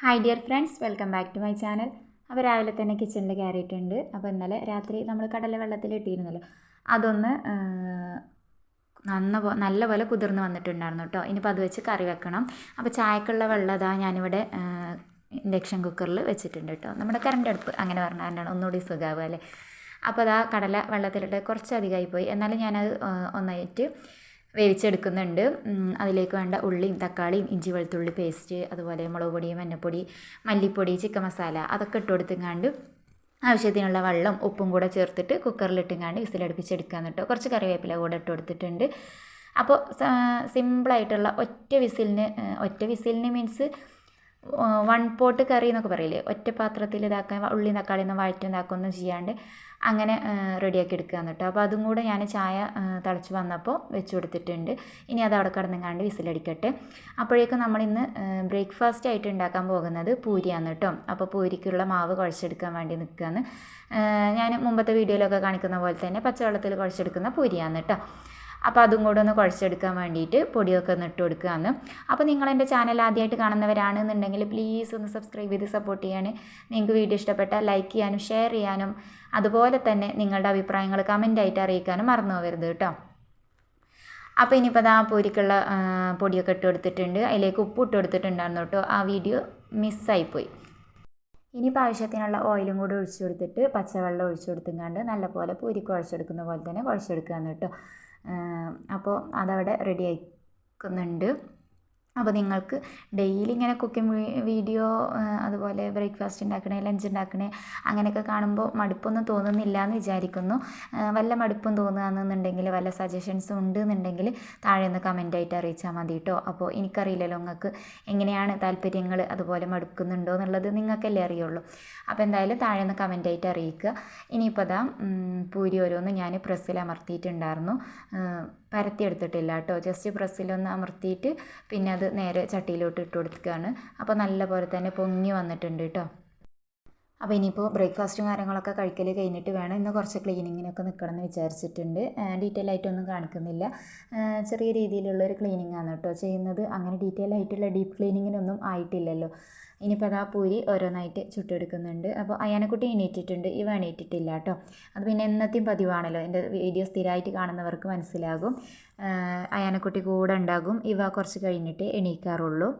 Hi dear friends welcome back to my channel അപ്പോൾ രാവിലെ തന്നെ കിച്ചണിൽ കയറിയിട്ടുണ്ട്. അപ്പോൾ ഇന്നലെ രാത്രി നമ്മൾ കടല വെള്ളത്തിൽ ഇട്ടിരുന്നല്ലോ. അതൊന്ന് നന്ന പോ നല്ല പോലെ കുതിർന്ന് വന്നിട്ടുണ്ടായിരുന്നു കേട്ടോ. ഇനിയിപ്പോൾ അത് വെച്ച് കറി വെക്കണം. അപ്പോൾ ചായക്കുള്ള വെള്ളം അതാ ഞാനിവിടെ ഇൻഡക്ഷൻ കുക്കറിൽ വെച്ചിട്ടുണ്ട് കേട്ടോ. നമ്മുടെ കറണ്ട് അടുപ്പ് അങ്ങനെ പറഞ്ഞാൽ തന്നെയാണ്. ഒന്നുകൂടി സുഖാവുക അല്ലേ? അപ്പോൾ അതാ കടല വെള്ളത്തിലിട്ട് കുറച്ചധികമായി പോയി. എന്നാലും ഞാനത് ഒന്നായിട്ട് വേവിച്ചെടുക്കുന്നുണ്ട്. അതിലേക്ക് വേണ്ട ഉള്ളിയും തക്കാളിയും ഇഞ്ചി വെളുത്തുള്ളി പേസ്റ്റ് അതുപോലെ മുളക് പൊടി മഞ്ഞൾപ്പൊടി മല്ലിപ്പൊടി ചിക്കൻ മസാല അതൊക്കെ ഇട്ട് കൊടുത്തുങ്ങാണ്ട് ആവശ്യത്തിനുള്ള വെള്ളം ഉപ്പും കൂടെ ചേർത്തിട്ട് കുക്കറിലിട്ടുങ്ങാണ്ട് വിസിലടുപ്പിച്ചെടുക്കാൻ കേട്ടോ കുറച്ച് കറിവേപ്പില കൂടെ ഇട്ട് കൊടുത്തിട്ടുണ്ട്. അപ്പോൾ സിമ്പിളായിട്ടുള്ള ഒറ്റ വിസിലിന് ഒറ്റ വിസിലിന് മീൻസ് വൺ പോട്ട് കറി എന്നൊക്കെ പറയില്ലേ? ഒറ്റ പാത്രത്തിൽ ഇതാക്കാൻ ഉള്ളി തക്കാളി ഒന്നും വഴറ്റി ഉണ്ടാക്കുക ഒന്നും ചെയ്യാണ്ട് അങ്ങനെ റെഡിയാക്കി എടുക്കുക കേട്ടോ. അപ്പോൾ അതും കൂടെ ഞാൻ ചായ തിളച്ച് വന്നപ്പോൾ വെച്ച് കൊടുത്തിട്ടുണ്ട്. ഇനി അത് അവിടെ കിടന്നുങ്ങാണ്ട് വിസിലടിക്കട്ടെ. അപ്പോഴേക്കും നമ്മളിന്ന് ബ്രേക്ക്ഫാസ്റ്റ് ആയിട്ട് ഉണ്ടാക്കാൻ പോകുന്നത് പൂരിയാണ് കേട്ടോ. അപ്പോൾ പൂരിക്കുള്ള മാവ് കുഴച്ചെടുക്കാൻ വേണ്ടി നിൽക്കുകയാണ്. ഞാൻ മുമ്പത്തെ വീഡിയോയിലൊക്കെ കാണിക്കുന്ന പോലെ തന്നെ പച്ചവെള്ളത്തിൽ കുഴച്ചെടുക്കുന്ന പൂരിയാണ് കേട്ടോ. അപ്പോൾ അതും കൂടെ ഒന്ന് കുഴച്ചെടുക്കാൻ വേണ്ടിയിട്ട് പൊടിയൊക്കെ ഒന്ന് ഇട്ട് കൊടുക്കുകയാണ്. അപ്പോൾ നിങ്ങൾ എന്റെ ചാനൽ ആദ്യമായിട്ട് കാണുന്നവരാണെന്നുണ്ടെങ്കിൽ പ്ലീസ് ഒന്ന് സബ്സ്ക്രൈബ് ചെയ്ത് സപ്പോർട്ട് ചെയ്യാൻ നിങ്ങൾക്ക് വീഡിയോ ഇഷ്ടപ്പെട്ടാൽ ലൈക്ക് ചെയ്യാനും ഷെയർ ചെയ്യാനും അതുപോലെ തന്നെ നിങ്ങളുടെ അഭിപ്രായങ്ങൾ കമന്റായിട്ട് അറിയിക്കാനും മറന്നു പോകരുത് കേട്ടോ. അപ്പോൾ ഇനിയിപ്പോൾ പൂരിക്കുള്ള ആ, പൊടിയൊക്കെ ഇട്ട് കൊടുത്തിട്ടുണ്ട്. അതിലേക്ക് ഉപ്പ് ഇട്ട് കൊടുത്തിട്ടുണ്ടായിരുന്നു കേട്ടോ. ആ വീഡിയോ മിസ്സായിപ്പോയി ഇനിയിപ്പോൾ ആവശ്യത്തിനുള്ള ഓയിലും കൂടി ഒഴിച്ചു കൊടുത്തിട്ട് പച്ചവെള്ളം ഒഴിച്ചു കൊടുത്തുങ്ങാണ്ട് നല്ലപോലെ പൂരി കുഴച്ചെടുക്കുന്ന പോലെ തന്നെ കുഴച്ചെടുക്കുകയാണ് കേട്ടോ. അപ്പോൾ അതവിടെ റെഡി ആക്കുന്നുണ്ട് അപ്പോൾ നിങ്ങൾക്ക് ഡെയിലി ഇങ്ങനെ കുക്കിംഗ് വീഡിയോ അതുപോലെ ബ്രേക്ക്ഫാസ്റ്റ് ഉണ്ടാക്കണേ ലഞ്ച് ഉണ്ടാക്കണേ അങ്ങനെയൊക്കെ കാണുമ്പോൾ മടുപ്പൊന്നും തോന്നുന്നില്ല എന്ന് വിചാരിക്കുന്നു വല്ല മടുപ്പും തോന്നുകയാണെന്നുണ്ടെങ്കിൽ വല്ല സജഷൻസും ഉണ്ട് എന്നുണ്ടെങ്കിൽ താഴെ ഒന്ന് കമന്റായിട്ട് അറിയിച്ചാൽ മതി കേട്ടോ അപ്പോൾ എനിക്കറിയില്ലല്ലോ നിങ്ങൾക്ക് എങ്ങനെയാണ് താല്പര്യങ്ങൾ അതുപോലെ മടുക്കുന്നുണ്ടോ എന്നുള്ളത് നിങ്ങൾക്കല്ലേ അറിയുള്ളൂ. അപ്പോൾ എന്തായാലും താഴെ ഒന്ന് കമന്റായിട്ട് അറിയിക്കുക. ഇനിയിപ്പോൾ അതാ പൂരി ഓരോന്ന് ഞാൻ പ്രസ്സിൽ അമർത്തിയിട്ടുണ്ടായിരുന്നു. പരത്തിയെടുത്തിട്ടില്ല കേട്ടോ ജസ്റ്റ് പ്രസ്സിലൊന്ന് അമർത്തിയിട്ട് പിന്നെ അത് നേരെ ചട്ടിയിലോട്ട് ഇട്ട് കൊടുക്കുകയാണ് അപ്പോൾ നല്ല പോലെ തന്നെ പൊങ്ങി വന്നിട്ടുണ്ട് കേട്ടോ അപ്പോൾ ഇനിയിപ്പോൾ ബ്രേക്ക്ഫാസ്റ്റും കാര്യങ്ങളൊക്കെ കഴിക്കൽ കഴിഞ്ഞിട്ട് വേണം ഇന്ന് കുറച്ച് ക്ലീനിങ്ങിനൊക്കെ നിൽക്കണം എന്ന് വിചാരിച്ചിട്ടുണ്ട് ഡീറ്റെയിൽ ആയിട്ടൊന്നും കാണിക്കുന്നില്ല. ചെറിയ രീതിയിലുള്ള ഒരു ക്ലീനിങ് ആണ് കേട്ടോ ചെയ്യുന്നത്. അങ്ങനെ ഡീറ്റെയിൽ ആയിട്ടുള്ള ഡീപ്പ് ക്ലീനിങ്ങിനൊന്നും ആയിട്ടില്ലല്ലോ. ഇനിയിപ്പോൾ അതാ പൂരി ഓരോന്നായിട്ട് ചുട്ടെടുക്കുന്നുണ്ട്. അപ്പോൾ അയാനക്കുട്ടി എണീറ്റിട്ടുണ്ട്. ഇവ എണീറ്റിട്ടില്ല കേട്ടോ അത് പിന്നെ എന്നത്തെയും പതിവാണല്ലോ. എന്റെ വീഡിയോ സ്ഥിരമായിട്ട് കാണുന്നവർക്ക് മനസ്സിലാകും. അയാനക്കുട്ടി കൂടെ ഉണ്ടാകും. ഇവ കുറച്ച് കഴിഞ്ഞിട്ട് എണീക്കാറുള്ളൂ.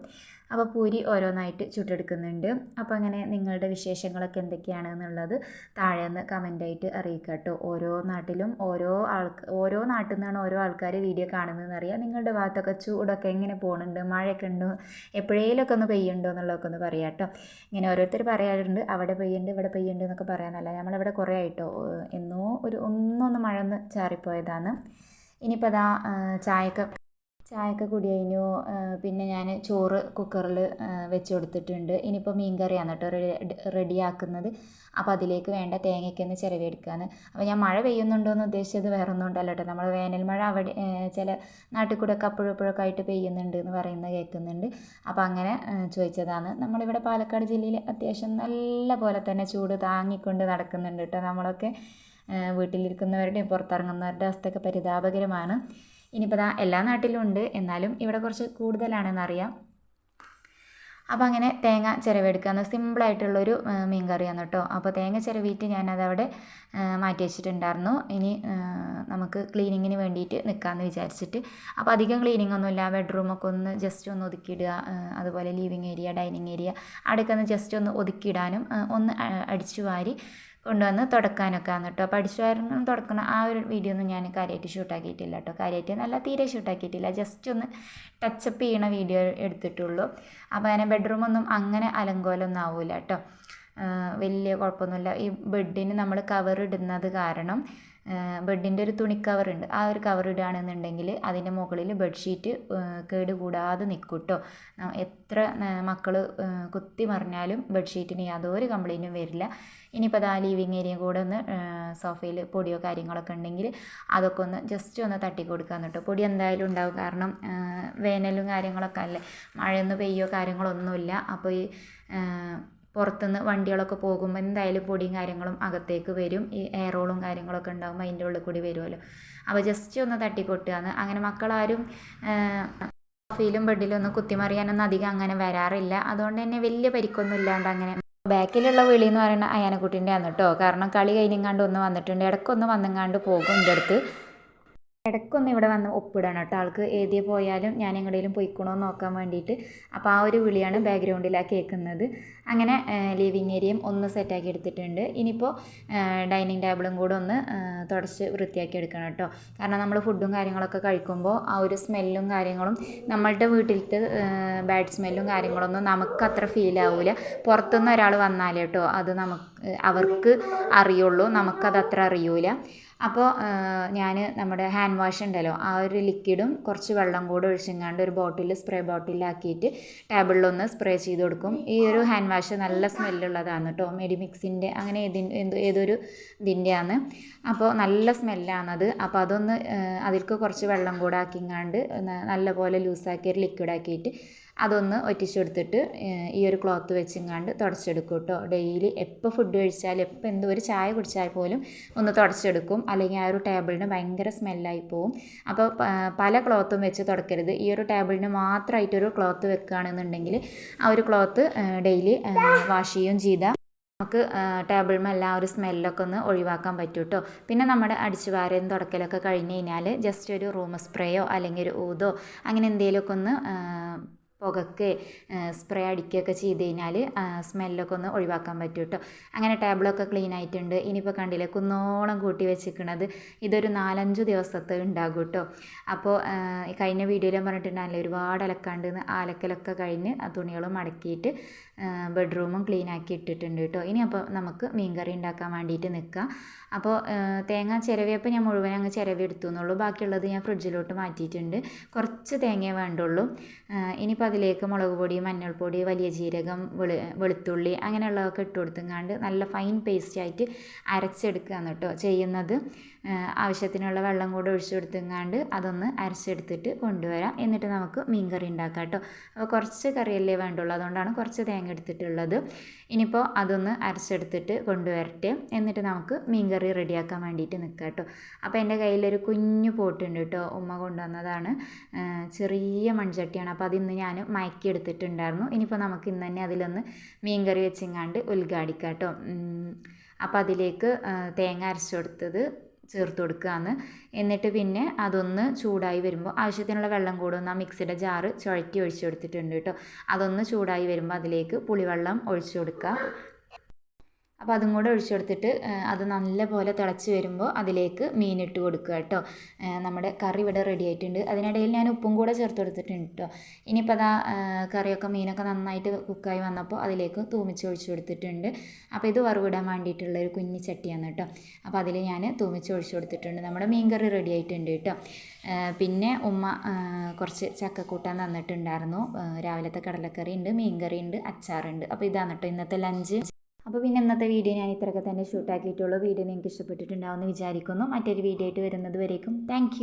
അപ്പോൾ പൂരി ഓരോന്നായിട്ട് ചുട്ടെടുക്കുന്നുണ്ട്. അപ്പോൾ അങ്ങനെ നിങ്ങളുടെ വിശേഷങ്ങളൊക്കെ എന്തൊക്കെയാണ് എന്നുള്ളത് താഴെ നിന്ന് കമന്റായിട്ട് അറിയിക്കുക കേട്ടോ. ഓരോ നാട്ടിലും ഓരോ ആൾക്ക് ഓരോ നാട്ടിൽ നിന്നാണ് ഓരോ ആൾക്കാർ വീഡിയോ കാണുന്നതെന്ന് അറിയാം. നിങ്ങളുടെ ഭാഗത്തൊക്കെ ചൂടൊക്കെ എങ്ങനെ പോകുന്നുണ്ട് മഴയൊക്കെ ഉണ്ടോ? എപ്പോഴേലൊക്കെ ഒന്ന് പെയ്യുണ്ടോ എന്നുള്ളതൊക്കെ ഒന്ന് പറയാം കേട്ടോ. ഇങ്ങനെ ഓരോരുത്തർ പറയാറുണ്ട്. അവിടെ പെയ്യുണ്ട് ഇവിടെ പെയ്യുണ്ട് എന്നൊക്കെ പറയാനല്ല നമ്മളിവിടെ കുറേ ആയിട്ടോ. എന്നോ ഒരു ഒന്നൊന്ന് മഴ ഒന്ന് ചാറിപ്പോയതാണ്. ഇനിയിപ്പോൾ അതാ ചായയൊക്കെ ചായയൊക്കെ കുടി കഴിഞ്ഞു. പിന്നെ ഞാൻ ചോറ് കുക്കറിൽ വെച്ച് കൊടുത്തിട്ടുണ്ട്. ഇനിയിപ്പോൾ മീൻ കറിയാണ് കേട്ടോ റെഡിയാക്കുന്നത്. അപ്പോൾ അതിലേക്ക് വേണ്ട തേങ്ങയ്ക്ക് ഒന്ന് ചിരവിയെടുക്കുകയാണ് അപ്പോൾ ഞാൻ മഴ പെയ്യുന്നുണ്ടോ എന്ന് ഉദ്ദേശിച്ചത് വേറെ ഒന്നും ഉണ്ടല്ലോ കേട്ടോ. നമ്മൾ വേനൽ മഴ അവിടെ ചില നാട്ടിൽ കൂടെ ഒക്കെ അപ്പോഴും ഇപ്പോഴൊക്കെ ആയിട്ട് പെയ്യുന്നുണ്ട് എന്ന് പറയുന്നത് കേൾക്കുന്നുണ്ട്. അപ്പോൾ അങ്ങനെ ചോദിച്ചതാണ്. നമ്മളിവിടെ പാലക്കാട് ജില്ലയിൽ അത്യാവശ്യം നല്ല പോലെ തന്നെ ചൂട് താങ്ങിക്കൊണ്ട് നടക്കുന്നുണ്ട് കേട്ടോ നമ്മളൊക്കെ. വീട്ടിലിരിക്കുന്നവരുടെയും പുറത്തിറങ്ങുന്നവരുടെ അവസ്ഥയൊക്കെ പരിതാപകരമാണ്. ഇനിയിപ്പോൾ ദാ എല്ലാ നാട്ടിലും ഉണ്ട്. എന്നാലും ഇവിടെ കുറച്ച് കൂടുതലാണെന്ന് അറിയാം അപ്പോൾ അങ്ങനെ തേങ്ങ ചിരവെടുക്കാന്ന് സിമ്പിളായിട്ടുള്ളൊരു ആ, മീൻ കറിയാണ് കേട്ടോ. അപ്പോൾ തേങ്ങ ചിരവിയിട്ട് ഞാനതവിടെ മാറ്റി വെച്ചിട്ടുണ്ടായിരുന്നു. ഇനി നമുക്ക് ക്ലീനിങ്ങിന് വേണ്ടിയിട്ട് നിൽക്കാമെന്ന് വിചാരിച്ചിട്ട്. അപ്പോൾ അധികം ക്ലീനിങ് ഒന്നുമില്ല. ബെഡ്റൂമൊക്കെ ഒന്ന് ജസ്റ്റ് ഒന്ന് ഒതുക്കിയിടുക. അതുപോലെ ലിവിങ് ഏരിയ ഡൈനിങ് ഏരിയ അവിടെയൊക്കെ ഒന്ന് ജസ്റ്റ് ഒന്ന് ഒതുക്കിയിടാനും ഒന്ന് അടിച്ചു വാരി കൊണ്ടുവന്ന് തുടക്കാനൊക്കെ ആണ് കേട്ടോ. വാരണം തുടക്കുന്ന ആ ഒരു വീഡിയോ ഒന്നും ഞാൻ കാര്യമായിട്ട് ഷൂട്ടാക്കിയിട്ടില്ല കേട്ടോ. കാര്യമായിട്ട് നല്ല തീരെ ഷൂട്ടാക്കിയിട്ടില്ല ജസ്റ്റ് ഒന്ന് ടച്ചപ്പ് ചെയ്യണ വീഡിയോ എടുത്തിട്ടുള്ളൂ. അപ്പോൾ അങ്ങനെ ബെഡ്റൂമൊന്നും അങ്ങനെ അലങ്കോലമൊന്നും ആവില്ല കേട്ടോ. വലിയ കുഴപ്പമൊന്നുമില്ല. ഈ ബെഡിന് നമ്മൾ കവർ ഇടുന്നത് കാരണം ബെഡിന്റെ ഒരു തുണി കവറുണ്ട് ആ ഒരു കവർ ഇടുകയാണെന്നുണ്ടെങ്കിൽ അതിന്റെ മുകളിൽ ബെഡ്ഷീറ്റ് കേട് കൂടാതെ നിൽക്കും കേട്ടോ എത്ര മക്കൾ കുത്തി മറിഞ്ഞാലും ബെഡ്ഷീറ്റിന് യാതൊരു കംപ്ലൈന്റും വരില്ല. ഇനിയിപ്പോൾ ആ ലിവിങ് ഏരിയ കൂടെ ഒന്ന് സോഫയിൽ പൊടിയോ കാര്യങ്ങളൊക്കെ ഉണ്ടെങ്കിൽ അതൊക്കെ ഒന്ന് ജസ്റ്റ് ഒന്ന് തട്ടി കൊടുക്കാൻ കേട്ടോ പൊടി എന്തായാലും ഉണ്ടാവും. കാരണം വേനലും കാര്യങ്ങളൊക്കെ അല്ലേ? മഴയൊന്നും പെയ്യോ കാര്യങ്ങളൊന്നുമില്ല. അപ്പോൾ ഈ പുറത്തുനിന്ന് വണ്ടികളൊക്കെ പോകുമ്പോൾ എന്തായാലും പൊടിയും കാര്യങ്ങളും അകത്തേക്ക് വരും. ഈ എയറോളും കാര്യങ്ങളൊക്കെ ഉണ്ടാകുമ്പോൾ അതിന്റെ ഉള്ളിൽ കൂടി വരുമല്ലോ. അപ്പോൾ ജസ്റ്റ് ഒന്ന് തട്ടിക്കൊട്ടുകയാണ് അങ്ങനെ മക്കളാരും ഫീലും ഒന്നും കുത്തിമറിയാനൊന്നും അധികം അങ്ങനെ വരാറില്ല. അതുകൊണ്ട് തന്നെ വലിയ പരിക്കൊന്നും ഇല്ലാണ്ട് അങ്ങനെ ബാക്കിലുള്ള വിളി എന്ന് പറയുന്നത് അയാനക്കുട്ടീന്റെ ആണ് കേട്ടോ. കാരണം കളി കഴിഞ്ഞെങ്ങാണ്ട് ഒന്ന് വന്നിട്ടുണ്ട്. ഇടയ്ക്കൊന്ന് വന്നെങ്ങാണ്ട് പോകും എന്റെ അടുത്ത് ഇടയ്ക്കൊന്ന് ഇവിടെ വന്ന് ഒപ്പിടണം കേട്ടോ. ആൾക്ക് ഏതിയെ പോയാലും ഞാൻ എങ്ങോട്ടേലും പോയിക്കണോന്ന് നോക്കാൻ വേണ്ടിയിട്ട്. അപ്പോൾ ആ ഒരു വിളിയാണ് ബാക്ക്ഗ്രൗണ്ടിലാണ് കേൾക്കുന്നത് അങ്ങനെ ലിവിങ് ഏരിയയും ഒന്ന് സെറ്റാക്കി എടുത്തിട്ടുണ്ട്. ഇനിയിപ്പോൾ ഡൈനിങ് ടേബിളും കൂടെ ഒന്ന് തുടച്ച് വൃത്തിയാക്കി എടുക്കണം കേട്ടോ. കാരണം നമ്മൾ ഫുഡും കാര്യങ്ങളൊക്കെ കഴിക്കുമ്പോൾ ആ ഒരു സ്മെല്ലും കാര്യങ്ങളും നമ്മളുടെ വീട്ടിലത്തെ ബാഡ് സ്മെല്ലും കാര്യങ്ങളൊന്നും നമുക്ക് അത്ര ഫീൽ ആവില്ല പുറത്തുനിന്ന് ഒരാൾ വന്നാലേ കേട്ടോ അത് നമുക്ക് അവർക്ക് അറിയുള്ളൂ. നമുക്കത് അത്ര അറിയൂല. അപ്പോൾ ഞാൻ നമ്മുടെ ഹാൻഡ് വാഷ് ഉണ്ടല്ലോ ആ ഒരു ലിക്വിഡും കുറച്ച് വെള്ളം കൂടെ ഒഴിച്ചെങ്ങാണ്ട് ഒരു ബോട്ടിൽ സ്പ്രേ ബോട്ടിലാക്കിയിട്ട് ടേബിളിലൊന്ന് സ്പ്രേ ചെയ്ത് കൊടുക്കും. ഈ ഒരു ഹാൻഡ് വാഷ് നല്ല സ്മെല്ലുള്ളതാണ് കേട്ടോ മെഡിമിക്സിന്റെ അങ്ങനെ ഏതിന്റെ എന്തോ ഏതൊരു ഇതിന്റെയാണ്. അപ്പോൾ നല്ല സ്മെല്ലാണത്. അപ്പോൾ അതൊന്ന് അതിൽക്ക് കുറച്ച് വെള്ളം കൂടെ ആക്കിങ്ങാണ്ട് നല്ല നല്ലപോലെ ലൂസാക്കി ഒരു ലിക്വിഡ് ആക്കിയിട്ട് അതൊന്ന് ഒറ്റിച്ചെടുത്തിട്ട് ഈ ഒരു ക്ലോത്ത് വെച്ചിങ്ങാണ്ട് തുടച്ചെടുക്കും കേട്ടോ ഡെയിലി എപ്പോൾ ഫുഡ് കഴിച്ചാലും എപ്പോൾ എന്തോ ഒരു ചായ കുടിച്ചാൽ പോലും ഒന്ന് തുടച്ചെടുക്കും. അല്ലെങ്കിൽ ആ ഒരു ടേബിളിന് ഭയങ്കര സ്മെല്ലായി പോവും. അപ്പോൾ പല ക്ലോത്തും വെച്ച് തുടക്കരുത്. ഈ ഒരു ടേബിളിന് മാത്രമായിട്ടൊരു ക്ലോത്ത് വെക്കുകയാണെന്നുണ്ടെങ്കിൽ ആ ഒരു ക്ലോത്ത് ഡെയിലി വാഷ് ചെയ്യുകയും ചെയ്താൽ നമുക്ക് ടേബിൾമല്ല ആ ഒരു സ്മെല്ലൊക്കെ ഒന്ന് ഒഴിവാക്കാൻ പറ്റും കേട്ടോ പിന്നെ നമ്മുടെ അടിച്ചു വാരയും തുടക്കലൊക്കെ കഴിഞ്ഞ് കഴിഞ്ഞാൽ ജസ്റ്റ് ഒരു റൂം സ്പ്രേയോ അല്ലെങ്കിൽ ഒരു ഊതോ അങ്ങനെ എന്തെങ്കിലുമൊക്കെ ഒന്ന് പുകക്ക് സ്പ്രേ അടിക്കുകയൊക്കെ ചെയ്ത് കഴിഞ്ഞാൽ സ്മെല്ലൊക്കെ ഒന്ന് ഒഴിവാക്കാൻ പറ്റും കേട്ടോ. അങ്ങനെ ടേബിളൊക്കെ ക്ലീൻ ആയിട്ടുണ്ട്. ഇനിയിപ്പോൾ കണ്ടില്ലേ കുന്നോളം കൂട്ടി വെച്ചിരിക്കുന്നത് ഇതൊരു നാലഞ്ച് ദിവസത്തെ ഉണ്ടാകും കേട്ടോ. അപ്പോൾ കഴിഞ്ഞ വീഡിയോയിലും പറഞ്ഞിട്ടുണ്ടാകില്ലേ ഒരുപാട് അലക്കാണ്ട് അലക്കലൊക്കെ കഴിഞ്ഞ് ആ തുണികളും മടക്കിയിട്ട് ബെഡ്റൂമും ക്ലീൻ ആക്കി ഇട്ടിട്ടുണ്ട് കേട്ടോ. ഇനി അപ്പോൾ നമുക്ക് മീൻകറി ഉണ്ടാക്കാൻ വേണ്ടിയിട്ട് നിൽക്കാം. അപ്പോൾ തേങ്ങ ചിരവിയപ്പോൾ ഞാൻ മുഴുവൻ അങ്ങ് ചിരവി എടുത്തു എന്നുള്ളൂ. ബാക്കിയുള്ളത് ഞാൻ ഫ്രിഡ്ജിലോട്ട് മാറ്റിയിട്ടുണ്ട്. കുറച്ച് തേങ്ങയെ വേണ്ടുള്ളൂ. ഇനിയിപ്പോൾ അതിലേക്ക് മുളക് പൊടി മഞ്ഞൾപ്പൊടി വലിയ ജീരകം വെളു വെളുത്തുള്ളി അങ്ങനെയുള്ളതൊക്കെ ഇട്ട് കൊടുത്തുങ്ങാണ്ട് നല്ല ഫൈൻ പേസ്റ്റ് ആയിട്ട് അരച്ചെടുക്കുകയാണ് കേട്ടോ ചെയ്യുന്നത്. ആവശ്യത്തിനുള്ള വെള്ളം കൂടെ ഒഴിച്ചു കൊടുത്തെങ്ങാണ്ട് അതൊന്ന് അരച്ചെടുത്തിട്ട് കൊണ്ടുവരാം. എന്നിട്ട് നമുക്ക് മീൻ കറി ഉണ്ടാക്കാം കേട്ടോ. അപ്പോൾ കുറച്ച് കറിയല്ലേ വേണ്ടുള്ളൂ. അതുകൊണ്ടാണ് കുറച്ച് തേങ്ങ എടുത്തിട്ടുള്ളത്. ഇനിയിപ്പോൾ അതൊന്ന് അരച്ചെടുത്തിട്ട് കൊണ്ടുവരട്ടെ. എന്നിട്ട് നമുക്ക് മീൻ കറി റെഡിയാക്കാൻ വേണ്ടിയിട്ട് നിൽക്കാം കേട്ടോ. അപ്പോൾ എന്റെ കയ്യിലൊരു കുഞ്ഞു പോട്ടുണ്ട് കേട്ടോ. ഉമ്മ കൊണ്ടുവന്നതാണ്. ചെറിയ മൺചട്ടിയാണ്. അപ്പോൾ അതിന്ന് ഞാൻ മയക്കി എടുത്തിട്ടുണ്ടായിരുന്നു. ഇനിയിപ്പോൾ നമുക്ക് ഇന്ന് തന്നെ അതിലൊന്ന് മീൻ കറി വെച്ചിങ്ങാണ്ട് ഉദ്ഘാടിക്കാം കേട്ടോ. അപ്പോൾ അതിലേക്ക് തേങ്ങ അരച്ചു കൊടുത്തത് ചേർത്ത് കൊടുക്കുകയാണ് എന്നിട്ട് പിന്നെ അതൊന്ന് ചൂടായി വരുമ്പോൾ ആവശ്യത്തിനുള്ള വെള്ളം കൂടെ ഒന്ന് ആ മിക്സിയുടെ ജാറ് ചുഴറ്റി ഒഴിച്ചു കൊടുത്തിട്ടുണ്ട് കേട്ടോ. അതൊന്ന് ചൂടായി വരുമ്പോൾ അതിലേക്ക് പുളിവെള്ളം ഒഴിച്ചു കൊടുക്കുക അപ്പോൾ അതും കൂടെ ഒഴിച്ചു കൊടുത്തിട്ട് അത് നല്ലപോലെ തിളച്ച് വരുമ്പോൾ അതിലേക്ക് മീനിട്ട് കൊടുക്കുക കേട്ടോ. നമ്മുടെ കറി ഇവിടെ റെഡി ആയിട്ടുണ്ട്. അതിനിടയിൽ ഞാൻ ഉപ്പും കൂടെ ചേർത്ത് കൊടുത്തിട്ടുണ്ട് കേട്ടോ. ഇനിയിപ്പോൾ അതാ കറിയൊക്കെ മീനൊക്കെ നന്നായിട്ട് കുക്കായി വന്നപ്പോൾ അതിലേക്ക് തൂമിച്ച് ഒഴിച്ചു കൊടുത്തിട്ടുണ്ട്. അപ്പോൾ ഇത് വറവിടാൻ വേണ്ടിയിട്ടുള്ള ഒരു കുഞ്ഞി ചട്ടിയാണ് കേട്ടോ. അപ്പോൾ അതിൽ ഞാൻ തൂമിച്ച് ഒഴിച്ചു കൊടുത്തിട്ടുണ്ട്. നമ്മുടെ മീൻ കറി റെഡി ആയിട്ടുണ്ട് കേട്ടോ. പിന്നെ ഉമ്മ കുറച്ച് ചക്കക്കൂട്ടാൻ തന്നിട്ടുണ്ടായിരുന്നു. രാവിലത്തെ കടലക്കറി ഉണ്ട് മീൻ കറി ഉണ്ട് അച്ചാറുണ്ട്. അപ്പോൾ ഇതാണ് കേട്ടോ ഇന്നത്തെ ലഞ്ച് അപ്പോൾ പിന്നെ ഇന്നത്തെ വീഡിയോ ഞാൻ ഇത്രയൊക്കെ തന്നെ ഷൂട്ടാക്കിയിട്ടുള്ളൂ വീഡിയോ നിങ്ങൾക്ക് ഇഷ്ടപ്പെട്ടിട്ടുണ്ടാവുമെന്ന് വിചാരിക്കുന്നു. മറ്റൊരു വീഡിയോ ആയിട്ട് വരുന്നത് വരേക്കും. താങ്ക്